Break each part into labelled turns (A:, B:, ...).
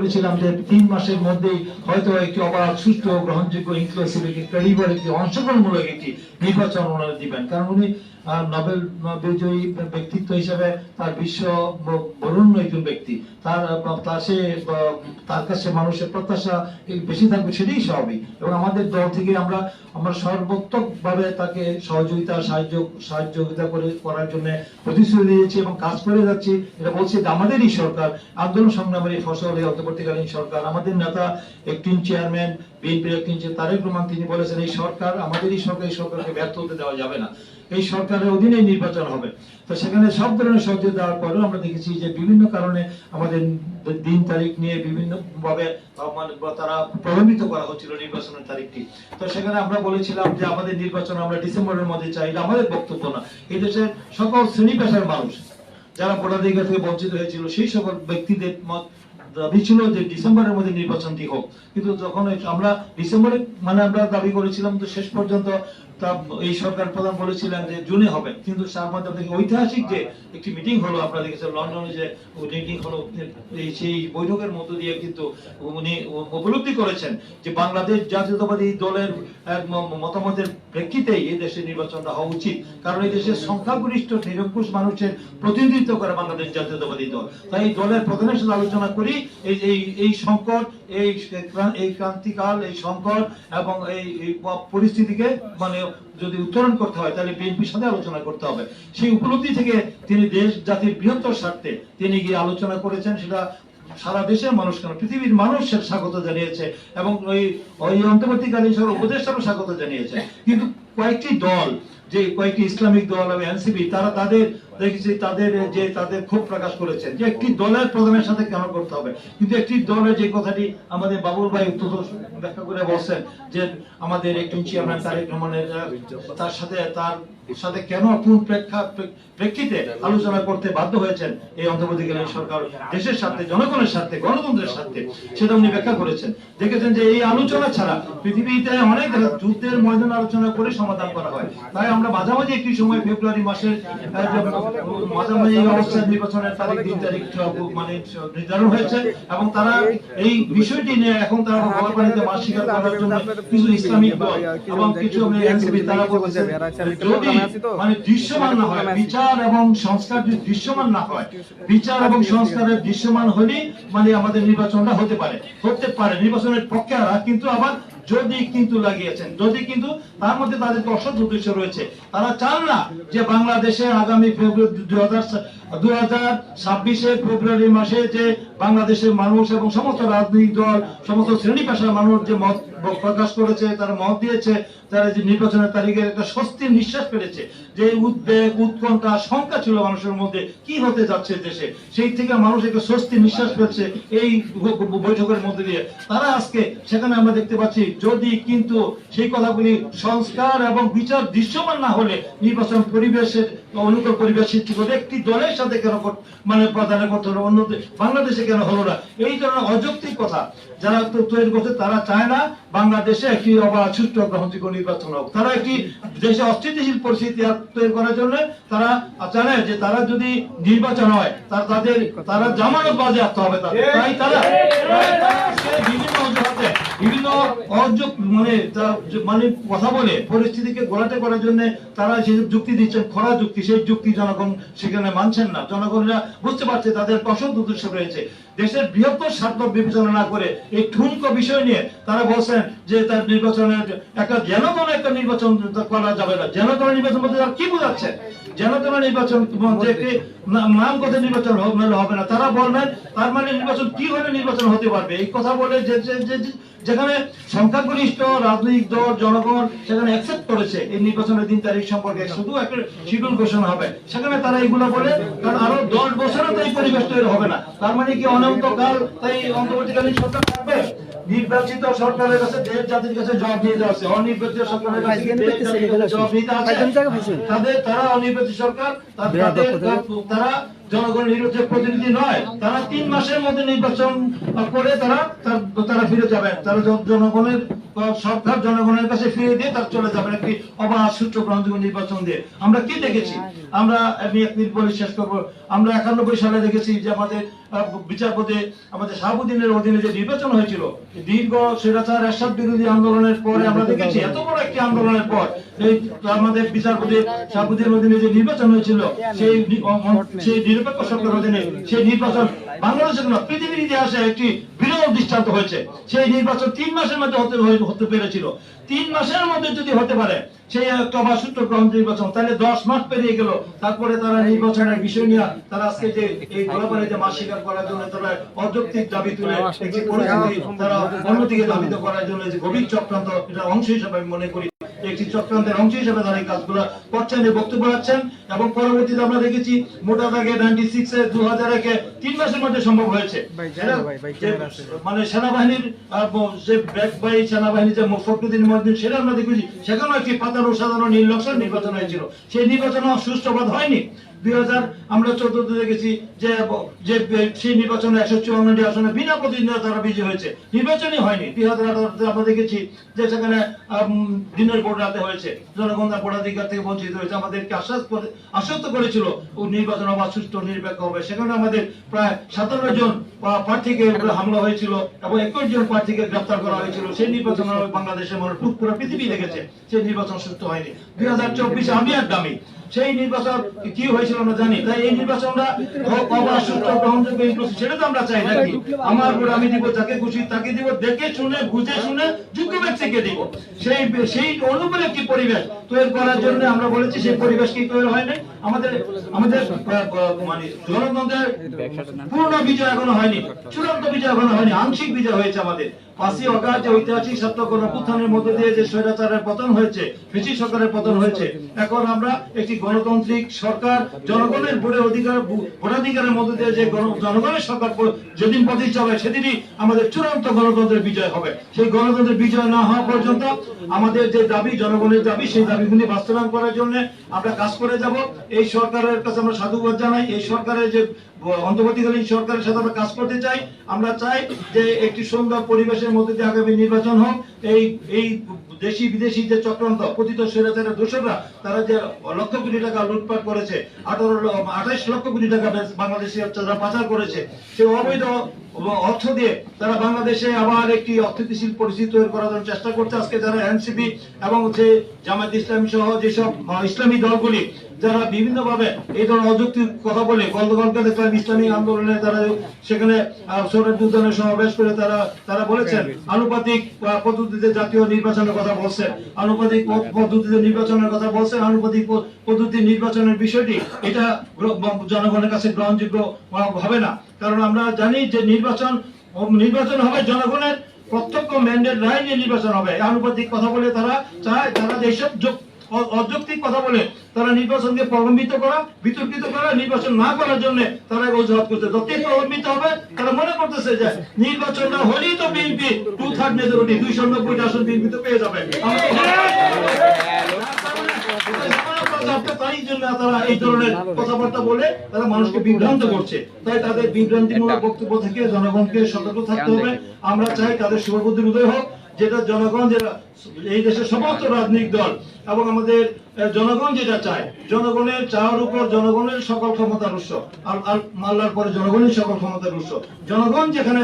A: বলেছিলাম যে তিন মাসের মধ্যেই হয়তো একটি অবাধ, সুষ্ঠু গ্রহণযোগ্য ইনক্লুসিভ একটি ক্রেডিবল একটি অংশগ্রহণমূলক একটি নির্বাচন ওনারা দিবেন। কারণ উনি নোবেল বিজয়ী ব্যক্তিত্ব হিসেবে তার বিশ্ব বরুণ্য একজন ব্যক্তি। তার সে তার কাছে মানুষের প্রত্যাশা বেশি থাকবে সেটাই স্বাভাবিক। এবং আমাদের দল থেকে আমরা আমরা সর্বোত্তকভাবে তাকে সহযোগিতা, সাহায্য সাহায্যতা করে করার জন্য প্রতিশ্রুতি দিয়েছি এবং কাজ করে যাচ্ছি। এটা বলছি আমাদেরই সরকার আন্দোলন সংগ্রামের এই ফসল এই অন্তর্বর্তীকালীন সরকার। আমাদের নেতা একটিন চেয়ারম্যান, বিএনপির একটিন তারেক রহমান, তিনি বলেছেন, এই সরকার আমাদেরই সরকার, এই সরকারকে ব্যর্থ হতে দেওয়া যাবে না। এই সরকারের অধীনে নির্বাচন হবে। তো সেখানে সব ধরনের সহযোগিতা দেওয়ার পরেও আমরা দেখেছি যে বিভিন্ন কারণে আমাদের দিন তারিখ নিয়ে বিভিন্ন ভাবে তারা প্রলম্বিত করা হচ্ছিল নির্বাচনের তারিখটি। তো সেখানে আমরা বলেছিলাম যে আমাদের নির্বাচন আমরা ডিসেম্বরের মধ্যে চাই আমাদের বক্তব্য না। এই দেশের সকল শ্রেণি পেশার মানুষ, যারা ভোটাধিকার থেকে বঞ্চিত হয়েছিল, সেই সকল ব্যক্তিদের মত দাবি ছিল যে ডিসেম্বরের মধ্যে নির্বাচনটি হোক। কিন্তু যখন আমরা ডিসেম্বরে মানে আমরা দাবি করেছিলাম তো শেষ পর্যন্ত এই সরকার প্রধান বলেছিলেন যে জুনে হবে। কিন্তু ঐতিহাসিক যে একটি মিটিং হলো, আপনারা দেখেছেন লন্ডনে যে মিটিং হলো সেই বৈঠকের মধ্য দিয়ে কিন্তু উনি উপলব্ধি করেছেন যে বাংলাদেশ জাতীয়তাবাদী দলের মতামতের প্রেক্ষিতেই এই দেশের নির্বাচনটা হওয়া উচিত। কারণ এই দেশের সংখ্যাগরিষ্ঠ, নিরঙ্কুশ মানুষের প্রতিনিধিত্ব করে বাংলাদেশ জাতীয়তাবাদী দল। তাই এই দলের প্রধানের সাথে আলোচনা করি, এই এই এই সংকট, এই এই ক্রান্তিকাল, এই সংকট এবং এই পরিস্থিতিকে মানে যদি উত্তরণ করতে হয়, তাহলে বিএনপির সাথে আলোচনা করতে হবে। সেই উপলব্ধি থেকে তিনি দেশ, জাতির বৃহত্তর স্বার্থে তিনি গিয়ে আলোচনা করেছেন, সেটা সারা দেশের মানুষ কেন? পৃথিবীর মানুষের স্বাগত জানিয়েছে এবং ওই ওই অন্তর্বর্তীকালীন সরকার উপদেষ্টারও স্বাগত জানিয়েছে। কিন্তু কয়েকটি দল যে কয়েকটি ইসলামিক দল এবং এনসিপি, তারা তাদের দেখেছি, তাদের যে তাদের ক্ষোভ প্রকাশ করেছেন যে একটি দলের প্রধানের সাথে কেন করতে হবে? কিন্তু একটি দলের যে কথাটি আমাদের বাবুল ভাই উত্তর ব্যাখ্যা করে বলছেন যে আমাদের একজন চেয়ারম্যান তারেক রহমানের তার সাথে তার সাথে কেন কোন প্রেক্ষা, প্রেক্ষিতে আলোচনা করতে বাধ্য হয়েছেন এই অন্তর্বর্তীকালীন সরকার দেশের স্বার্থে, জনগণের স্বার্থে, গণতন্ত্রের স্বার্থে, সেটা উনি ব্যাখ্যা করেছেন। দেখেছেন যে এই আলোচনা ছাড়া পৃথিবীতে অনেক যুদ্ধের ময়দান আলোচনা করে সমাধান করা হয়। তাই আমরা মাঝামাঝি একটি সময় ফেব্রুয়ারি মাসের মাঝামাঝি নির্বাচনের তারিখ দিন তারিখ মানে নির্ধারণ হয়েছে এবং তারা এই বিষয়টি নিয়ে এখন তারা বলা পানিতে মাস স্বীকার করার জন্য কিছু ইসলামিক দল এবং কিছু তারা বলছেন যদি মানে দৃশ্যমান না হয়, বিচার এবং সংস্কার যদি দৃশ্যমান না হয়, বিচার এবং সংস্কারের দৃশ্যমান হলেই মানে আমাদের নির্বাচনটা হতে পারে হতে পারে। নির্বাচনের পক্ষে কিন্তু আবার যদি কিন্তু লাগিয়েছেন, যদি কিন্তু তার মধ্যে তাদের অসৎ উদ্দেশ্য রয়েছে, তারা চান না যে বাংলাদেশে আগামী ফেব্রুয়ারি দু হাজার ছাব্বিশে ফেব্রুয়ারি মাসে যে বাংলাদেশের মানুষ এবং সমস্ত রাজনৈতিক দল, সমস্ত শ্রেণি পেশার মানুষ যে মত প্রকাশ করেছে, তারা মত দিয়েছে, তারা যে নির্বাচনের তারিখে একটা স্বস্তির নিঃশ্বাস পেরেছে যে উদ্বেগ, উৎকণ্ঠা শঙ্কা ছিল মানুষের মধ্যে, কি হতে যাচ্ছে দেশে? সেই থেকে মানুষ একটা স্বস্তির নিঃশ্বাস পেয়েছে এই বৈঠকের মধ্যে দিয়ে। তারা আজকে সেখানে আমরা দেখতে পাচ্ছি, যদি কিন্তু সেই কথাগুলি সংস্কার এবং বিচার দৃশ্যমান না হলে নির্বাচন পরিবেশের, অনুকূল পরিবেশ সৃষ্টি করে একটি দলের সাথে কেন মানে প্রধানের করতে হলো অন্য বাংলাদেশে কেন হলো না? এই ধরনের অযৌক্তিক কথা যারা তৈরি করছে, তারা চায় না বাংলাদেশে একটি অবাধ, সুষ্ঠু গ্রহণযোগ্য নির্বাচন হোক। তারা একটি দেশে অস্থিতিশীল পরিস্থিতি তৈরি করার জন্য তারা জানে যে তারা যদি নির্বাচন হয়, তার তাদের, তারা জামানত বাজে আসতে হবে তাদের। তাই তারা বিভিন্ন বিভিন্ন অযোগ মানে মানে কথা বলে পরিস্থিতিকে গোলাটে করার জন্য তারা যে যুক্তি দিচ্ছেন খরা যুক্তি, সেই যুক্তি জনগণ সেখানে মানছেন না। জনগণরা বুঝতে পারছে তাদের অসৎ উদ্দেশ্য রয়েছে। দেশের বৃহত্তর স্বার্থ বিবেচনা করে এই ঠুনকো বিষয় নিয়ে তারা বলছেন যে তার নির্বাচনের একটা যেন কোনো একটা নির্বাচন করা যাবে না। যেন কোনো নির্বাচন বলতে তারা কি বোঝাচ্ছে যেন কোনো নির্বাচন নাম কথা নির্বাচন হবে না। তারা বলবেন তার মানে নির্বাচন কি হলে নির্বাচন হতে পারবে? এই কথা বলে যে- যেখানে সংখ্যাগরিষ্ঠ রাজনৈতিক দল জনগণ সেখানে অ্যাকসেপ্ট করেছে এই নির্বাচনের দিন তারিখ সম্পর্কে। শুধু একটা শিডিউল ঘোষণা হবে। সেখানে তারা এগুলো বলে কারণ আরও দশ বছরও তো এই পরিবেশ তৈরি হবে না। তার মানে কি অনন্তকাল তাই অন্তর্বর্তীকালীন সরকার থাকবে? নির্বাচিত সরকারের কাছে দেশ জাতির কাছে জবাব নিতে আছে। অনির্বাচিত সরকারের কাছে জবাব নিতে আছে। তাদের তারা অনির্বাচিত সরকার তার- জনগণের নির্বাচনের প্রতিনিধি নয়, তারা তিন মাসের মধ্যে নির্বাচন করে তারা তারা ফিরে যাবেন। তারা জনগণের, সরকার জনগণের কাছে ফিরে দিয়ে তারা চলে যাবেন একটি অবাধ সুষ্ঠু গ্রহণযোগ্য নির্বাচন দিয়ে। আমরা কি দেখেছি? আমরা, আমি এক মিনিট বলে শেষ করব। আমরা একানব্বই সালে দেখেছি যে আমাদের বিচারপতি আমাদের শাহাবুদ্দিনের অধীনে যে নির্বাচন হয়েছিল, দীর্ঘ স্বৈরাচার, এরশাদ বিরোধী আন্দোলনের পরে আমরা দেখেছি এত বড় একটি আন্দোলনের পর এই আমাদের বিচারপতি শাহাবুদ্দিনের অধীনে যে নির্বাচন হয়েছিল, সেই সেই নিরপেক্ষ সরকার অধীনে সেই নির্বাচন বাংলাদেশের না পৃথিবীর ইতিহাসে একটি বিরল দৃষ্টান্ত হয়েছে। সেই নির্বাচন তিন মাসের মধ্যে হতে পেরেছিল। তিন মাসের মধ্যে যদি হতে পারে, সেই একটা সূত্র গ্রহণ নির্বাচন, তাহলে দশ মাস পেরিয়ে গেল। তারপরে তারা নির্বাচনের বিষয় নিয়ে তারা আজকে যে এই গোলাপাড়িতে মাস স্বীকার করার জন্য তারা অযৌক্তিক দাবি তুলে একটি পরিস্থিতি তারা অন্যদিকে দাবিত করার জন্য যে গভীর চক্রান্ত, এটা অংশ হিসাবে আমি মনে করি একটি চক্রান্তের অংশ হিসেবে তারা এই কাজগুলো করছেন বক্তব্য রাখছেন। এবং পরবর্তীতে আমরা দেখেছি মোটা দাগে নাইনটি সিক্স এ দু হাজার একে তিন মাসের মধ্যে সম্ভব হয়েছে। মানে সেনাবাহিনীর যে ব্যাক বাই সেনাবাহিনী যে ফখরুদ্দিন মহিউদ্দিন সেটা আমরা দেখেছি। সেখানেও একটি পাতানো সাধারণ নির্লক্ষণ নির্বাচন হয়েছিল। সেই নির্বাচন সুষ্ঠুবাদ হয়নি। দুই হাজার আমরা চোদ্দতে দেখেছি যে যে সেই নির্বাচনে একশো চুয়ান্নটি আসনে বিনা প্রতিদ্বন্দ্বিতা তারা বিজয়ী হয়েছে। নির্বাচনই হয়নি। দুই হাজার আঠারোতে আমরা দেখেছি যে সেখানে দিনের ভোট রাতে হয়েছে। জনগণ তার ভোটাধিকার থেকে বঞ্চিত হয়েছে। আমাদেরকে আশ্বাস করে আশ্বস্ত করেছিল ও নির্বাচন অবাধ সুষ্ঠু নিরপেক্ষ হবে। সেখানে আমাদের প্রায় সাতান্ন জন প্রার্থীকে হামলা হয়েছিল এবং একুশ জন প্রার্থীকে গ্রেপ্তার করা হয়েছিল। সেই নির্বাচন বাংলাদেশের মানুষ পুরো পৃথিবী দেখেছে। সেই নির্বাচন সুস্থ হয়নি। দুই হাজার চব্বিশে আমি আর দামি। সেই নির্বাচন কি হয়েছিল আমরা জানি। তাই এই নির্বাচনটা গ্রহণযোগ্য সেটা তো আমরা চাই নাকি? আমার ভোট আমি দিব, যাকে খুশি তাকে দিব, দেখে শুনে, বুঝে শুনে, যোগ্য ব্যক্তিকে দিব। সেই সেই অনুকূল একটি পরিবেশ তৈরি করার জন্য আমরা বলেছি, সেই পরিবেশ কি তৈরি হয় নাই আমাদের আমাদের মানে গণতন্ত্রের পূর্ণ বিজয় এখনও হয়নি, চূড়ান্ত বিজয় এখনও হয়নি, আংশিক বিজয় হয়েছে আমাদের। পাঁচই অগাস্ট যে ঐতিহাসিক ছাত্র গণপুত্থানের মধ্যে দিয়ে যে স্বৈরাচারের পতন হয়েছে ফিচি সরকারের পতন হয়েছে, এখন আমরা একটি গণতান্ত্রিক সরকার, জনগণের ভোটের অধিকার ভোটাধিকারের মধ্যে দিয়ে যে জনগণের সরকার যেদিন প্রতিষ্ঠা হবে সেদিনই আমাদের চূড়ান্ত গণতন্ত্রের বিজয় হবে। সেই গণতন্ত্রের বিজয় না হওয়া পর্যন্ত আমাদের যে দাবি, জনগণের দাবি, সেই দাবিগুলি বাস্তবায়ন করার জন্য আমরা কাজ করে যাব। এই সরকারের কাছে আমরা সাধুবাদ জানাই। এই সরকারের যে অন্তর্বর্তীকালীন সরকারের সাথে আমরা কাজ করতে চাই, আমরা চাই যে একটি সুন্দর পরিবেশের মধ্যে দিয়ে আগামী নির্বাচন হোক। এই এই দেশি বিদেশি যে চক্রান্ত, পতিত স্বৈরাচারের দোষররা, তারা যে লক্ষ কোটি টাকা লুটপাট করেছে, আঠারো আঠাইশ লক্ষ কোটি টাকা বাংলাদেশে তারা পাচার করেছে সেই অবৈধ অর্থ দিয়ে তারা বাংলাদেশে আবার একটি অর্থনীতিশীল পরিস্থিতি তৈরি করার জন্য চেষ্টা করছে। আজকে যারা এনসিপি এবং যে জামায়াত ইসলামী সহ যেসব ইসলামী দলগুলি যারা বিভিন্ন ভাবে এই ধরনের অযৌক্তিক কথা বলে গতকালকে দেখলাম ইসলামী আন্দোলনে তারা সেখানে সৌরভ সমাবেশ করে তারা তারা বলেছেন, আনুপাতিক পদ্ধতিতে জাতীয় নির্বাচনের কথা বলছেন আনুপাতিক পদ্ধতিতে নির্বাচনের কথা বলছেন আনুপাতিক পদ্ধতি নির্বাচনের বিষয়টি, এটা জনগণের কাছে গ্রহণযোগ্য হবে না। কারণ আমরা জানি যে নির্বাচন নির্বাচন হবে জনগণের প্রত্যক্ষ ম্যান্ডেট রায় নিয়ে নির্বাচন হবে। আনুপাতিক কথা বলে তারা চায়, তারা যেসব অযৌক্তিক কথা বলে তারা নির্বাচনকে প্রলম্বিত করা, বিতর্কিত করা, নির্বাচন না করার জন্য তারা অজুহাত করছে। যতই প্রলম্বিত হবে, তারা মনে করতেছে যে নির্বাচন না হলেই তো বিএনপি টু থার্ড মেজরিটি দুইশো নব্বইটা আসন বিএনপি তো পেয়ে যাবে তাই জন্য তারা এই ধরনের কথাবার্তা বলে তারা মানুষকে বিভ্রান্ত করছে। তাই তাদের বিভ্রান্তিমূলক বক্তব্য থেকে জনগণকে সতর্ক থাকতে হবে। আমরা চাই তাদের শুভবুদ্ধির উদয় হোক। যেটা জনগণ, যেটা এই দেশের সমস্ত রাজনৈতিক দল এবং আমাদের জনগণ যেটা চায়, জনগণের চাওয়ার উপর জনগণের সকল ক্ষমতার উৎস, আর মাল্লার পরে জনগণের সকল ক্ষমতার উৎস। জনগণ যেখানে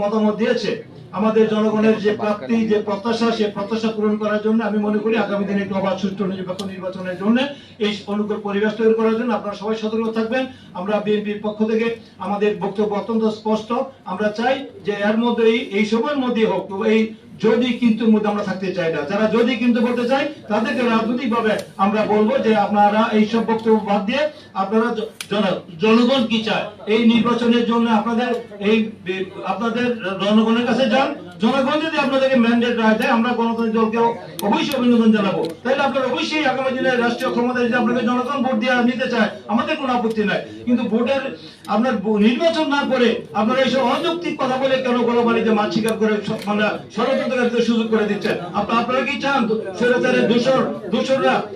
A: মতামত দিয়েছে, আমাদের জনগণের যে প্রাপ্তি, যে প্রত্যাশা, সে প্রত্যাশা পূরণ করার জন্য আমি মনে করি আগামী দিনে একটি অবাধ সুষ্ঠু নিরপেক্ষ নির্বাচনের জন্য এই অনুকূল পরিবেশ তৈরি করার জন্য আপনারা সবাই সতর্ক থাকবেন। আমরা বিএনপির পক্ষ থেকে আমাদের বক্তব্য অত্যন্ত স্পষ্ট। আমরা চাই যে এর মধ্যেই, এই সময়ের মধ্যে হোক, এই যদি কিন্তু মধ্যে আমরা থাকতে চাই না, যারা যদি কিন্তু বলতে চাই, তাদেরকে রাজনৈতিক ভাবে আমরা বলব যে আপনারা এই সব বক্তব্য বাদ দিয়ে আপনারা জন- জনগণ কি চায়? এই নির্বাচনের জন্য আপনাদের এই আপনাদের জনগণের কাছে যান জনগণ যদি আপনাদেরকে ম্যান্ডেট রায় দেয়, আমরা গণতন্ত্র দলকে অবশ্যই অভিনন্দন জানাব। তাহলে আপনারা অবশ্যই আগামী দিনে রাষ্ট্রীয় ক্ষমতায় যদি আপনাকে জনগণ ভোট দিয়ে নিতে চায়, আমাদের কোনো আপত্তি নাই। কিন্তু ভোটের আপনার নির্বাচন না করে আপনারা এইসব অযৌক্তিক কথা বলে কেন গোলাবাড়িতে মাছ শিকার করে মানে ষড়যন্ত্রকারীদের সুযোগ করে দিচ্ছেন? আপ- আপনারা কি চান? স্বৈরাচারের এই প্রেতার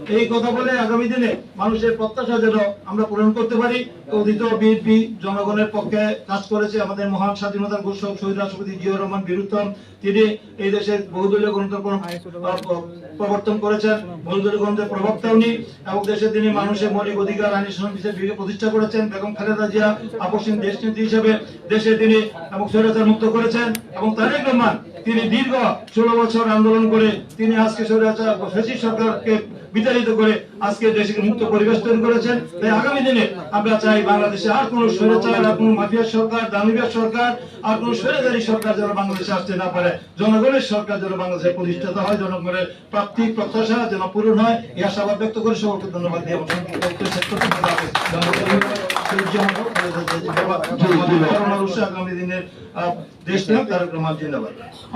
A: এই কথা বলে আগামী দিনে মানুষের প্রত্যাশা যেন আমরা পূরণ করতে পারি। অতীত বিএনপি জনগণের পক্ষে কাজ করেছে আমাদের মহান স্বাধীনতার ঘোষক শহীদ রাষ্ট্রপতি জিয়া রহমান বীরুত্তম তিনি এই দেশের বহুদলীয় গণতন্ত্র প্রবর্তন করেছেন। বহুদলীয় গণতন্ত্রের প্রবক্তা উনি। এবং দেশে তিনি মানুষের মৌলিক অধিকার আইনি সংবিধান বিভাগে প্রতিষ্ঠা করেছেন। বেগম খালেদা জিয়া আপসীন দেশনেত্রী হিসেবে দেশে তিনি এবং স্বৈরাচার মুক্ত করেছেন। এবং তারেক রহমান, তিনি দীর্ঘ ষোলো বছর আন্দোলন করে তিনি আজকে স্বৈরাচার ফেসিস সরকারকে বিতাড়িত করে আজকে দেশকে মুক্ত পরিবেশ তৈরি করেছেন। তাই আগামী দিনে আমরা চাই বাংলাদেশে আর কোন স্বৈরাচার আর কোন মাফিয়া সরকার দানবীয় সরকার, আর কোন স্বৈরাচারী সরকার যেন বাংলাদেশে আসতে না পারে। জনগণের সরকার যেন বাংলাদেশে প্রতিষ্ঠিত হয়, জনগণের প্রাপ্তি, প্রত্যাশা যেন পূরণ হয়, এই আশাবাদ ব্যক্ত করে সকলকে ধন্যবাদ দিয়ে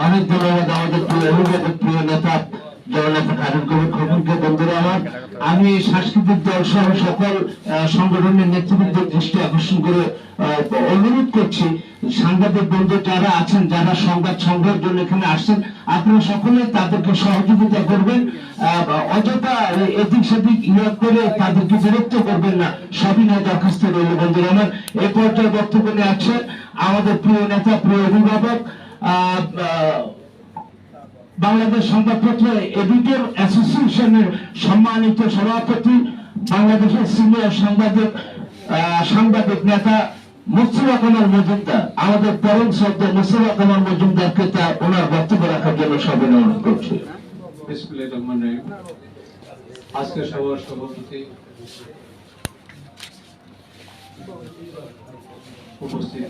A: আগামী
B: ধন্যবাদ আমাদের প্রিয় অভিভাবক প্রিয় নেতা। আমি সাংস্কৃতিক দল সহ সকল সংগঠনের নেতৃবৃন্দের দৃষ্টি আকর্ষণ করে অনুরোধ করছি, সাংবাদিক বন্ধু যারা আছেন, যারা সংবাদ সংগ্রহের জন্য এখানে আসছেন, আপনারা সকলে তাদেরকে সহযোগিতা করবেন অযথা এদিক সেদিক ইয়া করে তাদেরকে বিরক্ত করবেন না। সবিনয় দরখাস্ত রইল, বন্ধুরা আমার। এই পর্যায়ে বক্তব্য নিয়ে আছে আমাদের প্রিয় নেতা, প্রিয় অভিভাবক বাংলাদেশ সংবাদপত্র এডিটর অ্যাসোসিয়েশনের সম্মানিত সভাপতি, বাংলাদেশের সিনিয়র সাংবাদিক সাংবাদিক নেতা মুস্তফা কামাল মজুমদার, আমাদের পরম শ্রদ্ধ মুস্তফা কামাল মজুমদারকে তার ওনার বক্তব্য রাখার জন্য সবাই অনুরোধ করছি।
C: আজকে সভার সভাপতি উপস্থিত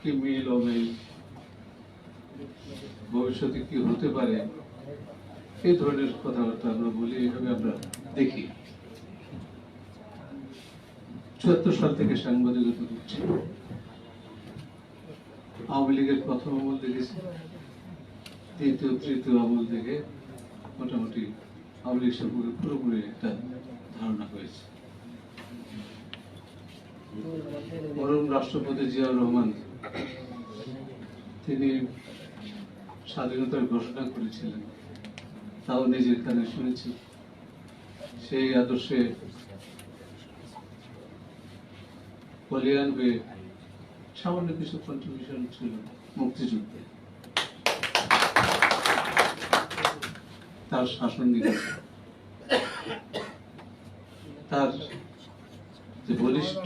C: কি মিল অমিল ভবিষ্যতে কি হতে পারে? এই ধরনের কথাবার্তা আমরা বলি এইভাবে আমরা দেখি। চুয়াত্তর সাল থেকে সাংবাদিকতা করছি আওয়ামী লীগের প্রথম আমল দেখেছি। দ্বিতীয়, তৃতীয় আমল থেকে মোটামুটি আওয়ামী লীগ সম্পর্কে পুরোপুরি একটা ধারণা হয়েছে। বরং রাষ্ট্রপতি জিয়াউর রহমান তিনি স্বাধীনতার ঘোষণা করেছিলেন। তাও নিজের কানে শুনেছি। সেই আদর্শে বলিয়ান সামান্য কিছু কন্ট্রিবিউশন ছিল মুক্তিযুদ্ধে। তার শাসন দিয়েছে তার যে বলিষ্ঠ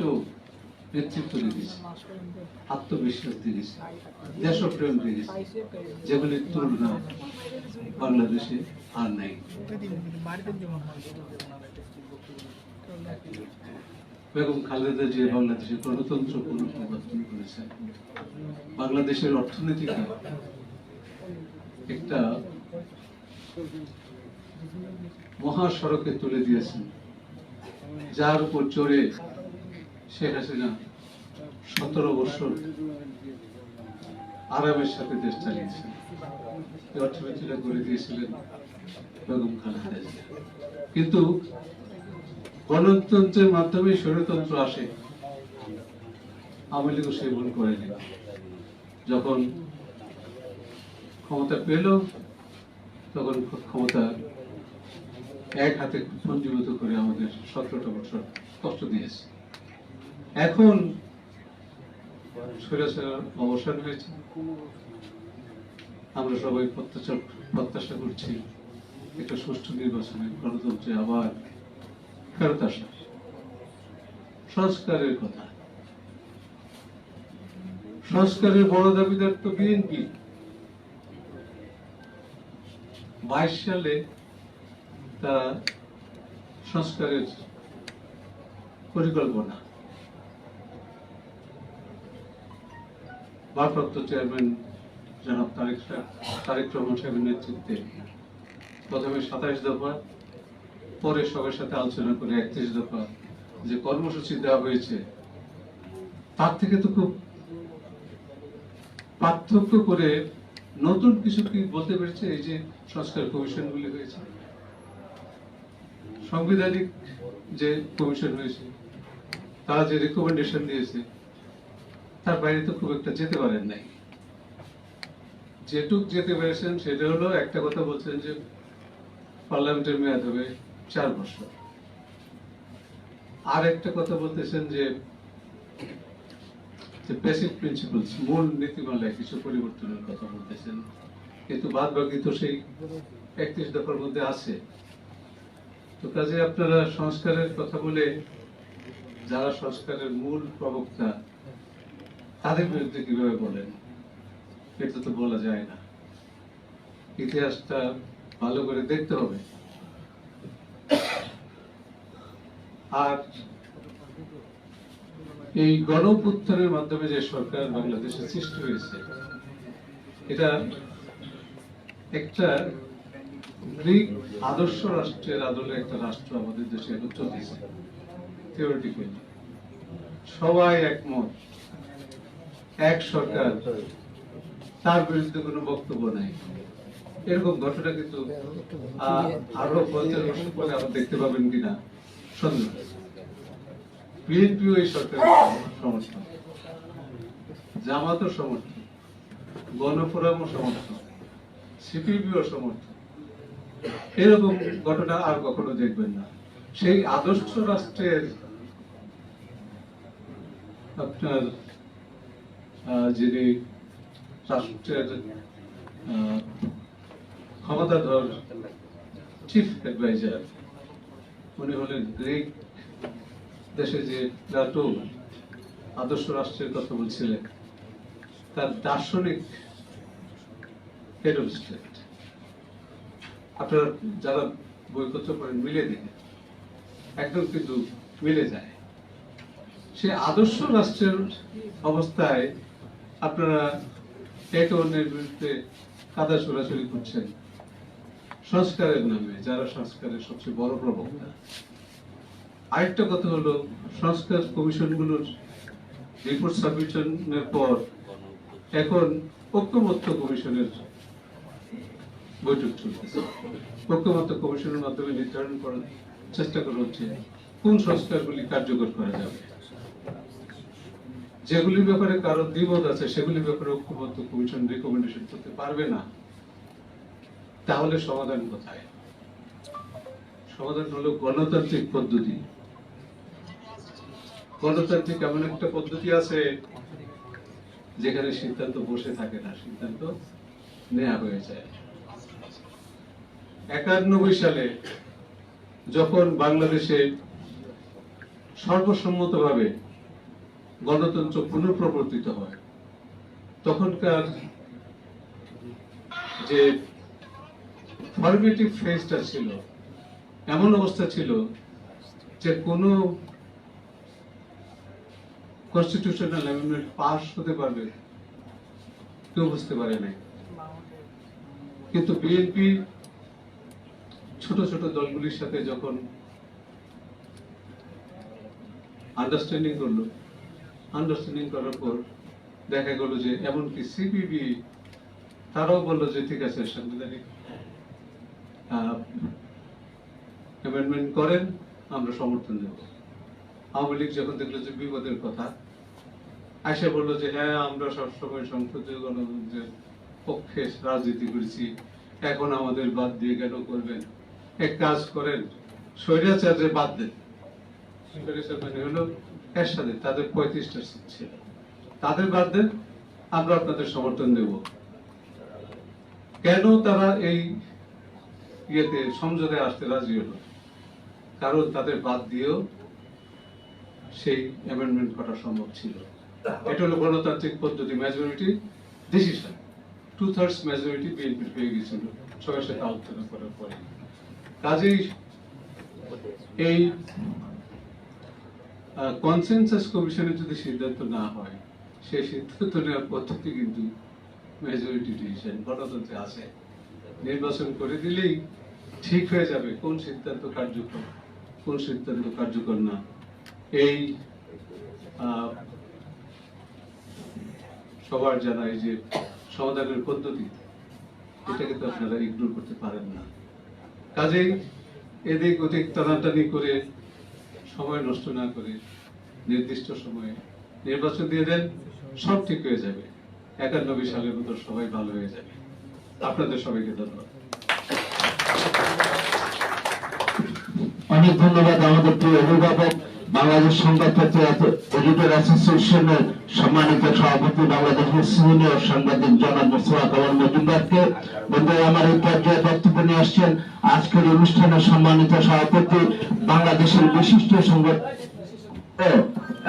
C: নেতৃত্ব দিয়েছে। আত্মবিশ্বাস দিয়েছে। দেশপ্রেম দিয়েছে। যেগুলির তুলনা বাংলাদেশে আর নাই। বেগম খালেদা জিয়া বাংলাদেশের গণতন্ত্র পুনঃপ্রবর্তন করেছেন। বাংলাদেশের অর্থনীতিকে একটা মহাসড়কে তুলে দিয়েছেন। যার উপর চড়ে শেখ হাসিনা সতেরো বছর আরামের সাথে দেশ চালিয়েছেন। অর্থনীতিটা করে দিয়েছিলেন বেগম কিন্তু গণতন্ত্রের মাধ্যমে স্বৈরতন্ত্র আসে, আওয়ামী লীগও সে ভুল করেনি। যখন ক্ষমতা পেল, তখন ক্ষমতা এক হাতে সঞ্জীবিত করে আমাদের সতেরোটা বছর কষ্ট দিয়েছে। এখন অবসান হয়েছে। আমরা সবাই প্রত্যাশা প্রত্যাশা করছি একটা সুষ্ঠু নির্বাচনে গণতন্ত্রে আবার ফেরত আসা। সংস্কারের কথা। সংস্কারের বড় দাবিদার তো বিএনপি। বাইশ সালে তারা সংস্কারের পরিকল্পনা ভারপ্রাপ্ত চেয়ারম্যান জনাব তারেক তারেক রহমান সাহেবের নেতৃত্বে প্রথমে সাতাইশ দফা, পরে সবার সাথে আলোচনা করে একত্রিশ দফা যে কর্মসূচি দেওয়া হয়েছে, তার থেকে তো খুব পার্থক্য করে নতুন কিছু কি বলতে পেরেছে? এই যে সংস্কার কমিশনগুলি হয়েছে, সাংবিধানিক যে কমিশন হয়েছে, তারা যে রেকমেন্ডেশন দিয়েছে তার বাইরে তো খুব একটা যেতে পারেন নাই। যেটুক যেতে পেরেছেন, সেটা হলো একটা কথা বলছেন যে, পার্লামেন্টের মেয়াদ হবে চার বছর। আর একটা কথা বলতেছেন যে বেসিক প্রিন্সিপালস মূল নীতিমালায় কিছু পরিবর্তনের কথা বলতেছেন। কিন্তু বাদ বাকি তো সেই একত্রিশ দফার মধ্যে আছে। তো কাজে আপনারা সংস্কারের কথা বলে, যারা সংস্কারের মূল প্রবক্তা তাদের বিরুদ্ধে কীভাবে বলেন? এটা তো বলা যায় না। ইতিহাসটা ভালো করে দেখতে হবে। আর এই গণ উত্থানের মাধ্যমে যে সরকার বাংলাদেশে সৃষ্টি হয়েছে, এটা একটা গ্রিক আদর্শ রাষ্ট্রের আদলে একটা রাষ্ট্র আমাদের দেশে এখন চলতেছে থিওরিটিক্যালি সবাই একমত। এক সরকার, তার বিরুদ্ধে কোনো বক্তব্য নাই। এরকম ঘটনা কিন্তু আরও পঞ্চাশ বছর পরে আবার দেখতে পাবেন কিনা সন্দেহ বিএনপিও এই সরকারের সমর্থন জামাতও সমর্থন গণফোরামও সমর্থন সিপিবিও সমর্থন এরকম ঘটনা আর কখনো দেখবেন না। সেই আদর্শ রাষ্ট্রের আপনার যিনি আহ, ক্ষমতাধর চিফ অ্যাডভাইজার উনি হলেন গ্রিক দেশে যে প্লাটো আদর্শ রাষ্ট্রের কথা বলছিলেন তার দার্শনিক হেড অফ স্টেট আপনারা যারা বইপত্র পড়েন মিলে দেখেন। একদম কিন্তু মিলে যায়। সে আদর্শ রাষ্ট্রের অবস্থায় আপনারা একে অন্যের বিরুদ্ধে কাদা ছোড়াছড়ি করছেন। সংস্কারের নামে, যারা সংস্কারের সবচেয়ে বড় প্রবক্তা। আরেকটা কথা হলো, সংস্কার কমিশনগুলোর রিপোর্ট সাবমিশনের পর এখন ঐক্যমত্য কমিশনের বৈঠক চলতেছে। ঐক্যমত্য কমিশনের মাধ্যমে নির্ধারণ করার চেষ্টা করা হচ্ছে, কোন সংস্কারগুলি কার্যকর করা যাবে। যেগুলির ব্যাপারে কারও দ্বিমত আছে, সেগুলির ব্যাপারে ঐক্যবদ্ধ কমিশন রেকমেন্ডেশন করতে পারবে না, তাহলে সমাধান কোথায়? সমাধান হলো গণতান্ত্রিক পদ্ধতি। গণতান্ত্রিক এমন একটা পদ্ধতি আছে, যেখানে সিদ্ধান্ত বসে থাকে না, সিদ্ধান্ত নেওয়া হয়ে যায়। একানব্বই সালে যখন বাংলাদেশে সর্বসম্মতভাবে গণতন্ত্র পুনঃপ্রবর্তিত হয়। তখনকার যে ফরমেটিভ ফেজটা ছিল, এমন অবস্থা ছিল যে কোনো কনস্টিটিউশনাল অ্যামেন্ডমেন্ট পাস হতে পারবে, কেউ বুঝতে পারে নাই। কিন্তু বিএনপি ছোট ছোট দলগুলির সাথে যখন আন্ডারস্ট্যান্ডিং করল আন্ডারস্ট্যান্ডিং করার পর দেখা গেল যে এমনকি সিপিবি তারাও বলল যে, ঠিক আছে, সাংবিধানিক অ্যামেন্ডমেন্ট করেন, আমরা সমর্থন দেব। আওয়ামী লীগ যখন দেখল যে বিপদের কথা আয়সা বলল যে হ্যাঁ আমরা সবসময় সংসদীয় গণতন্ত্রের পক্ষে রাজনীতি করেছি, এখন আমাদের বাদ দিয়ে কেন করবেন? এক কাজ করেন স্বৈরাচার্যের বাদ দেন। মানে হলো এরশাদে তাদের পঁয়ত্রিশটা সিট ছিল। তাদের বাদ দেন আমরা আপনাদের সমর্থন দেব। কেন তারা এই ইয়েতে, সমঝোতায় আসতে রাজি হলো? কারণ তাদের বাদ দিয়েও সেই অ্যামেন্ডমেন্ট করা সম্ভব ছিল। এটা হলো গণতান্ত্রিক পদ্ধতি majority decision two thirds majority BNP পেয়ে গেছিল। সবার সাথে আলোচনা করার পরে। কাজেই এই কনসেনসাস কমিশনের যদি সিদ্ধান্ত না হয় সেই সিদ্ধান্ত নেওয়ার পদ্ধতি কিন্তু মেজরিটি ডিসিশন গণতন্ত্রে আছে। নির্বাচন করে দিলেই ঠিক হয়ে যাবে কোন সিদ্ধান্ত কার্যকর, কোন সিদ্ধান্ত কার্যকর না। এই সবার জানা এই যে সমাধানের পদ্ধতি এটাকে তো আপনারা ইগনোর করতে পারেন না। কাজেই এদিক ওদিক টানাটানি করে সময় নষ্ট না করে নির্দিষ্ট সময়ে নির্বাচন দিয়ে দেন, সব ঠিক হয়ে যাবে। একানব্বই সালের মতো সবাই ভালো হয়ে যাবে। আপনাদের সবাইকে ধন্যবাদ।
B: অনেক ধন্যবাদ আমাদের প্রিয় অভিভাবক। বাংলাদেশ সংবাদপত্র এডিটর অ্যাসোসিয়েশনের সম্মানিত সভাপতি, বাংলাদেশের সিনিয়র সাংবাদিক জনাব মোস্তফা কামাল মজুমদারকে। বন্ধুরা, আমার এই পর্যায়ে বক্তব্য নিয়ে আসছেন আজকের অনুষ্ঠানের সম্মানিত সভাপতি বাংলাদেশের বিশিষ্ট সংবাদ